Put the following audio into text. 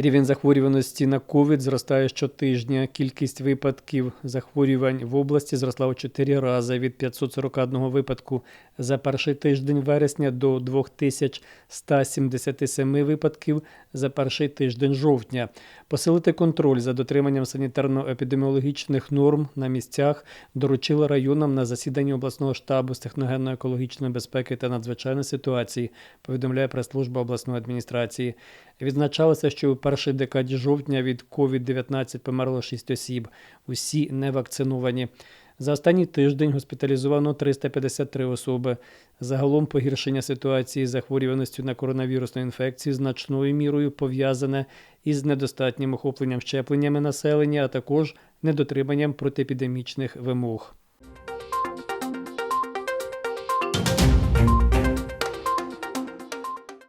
Рівень захворюваності на ковід зростає щотижня. Кількість випадків захворювань в області зросла у 4 рази від 541 випадку за перший тиждень вересня до 2177 випадків за перший тиждень жовтня. Посилити контроль за дотриманням санітарно-епідеміологічних норм на місцях доручили районам на засіданні обласного штабу з техногенно-екологічної безпеки та надзвичайної ситуації, повідомляє прес-служба обласної адміністрації. Відзначалося, що у першій декаді жовтня від COVID-19 померло 6 осіб. Усі не вакциновані. За останній тиждень госпіталізовано 353 особи. Загалом погіршення ситуації з захворюваністю на коронавірусну інфекцію значною мірою пов'язане із недостатнім охопленням щепленнями населення, а також недотриманням протиепідемічних вимог.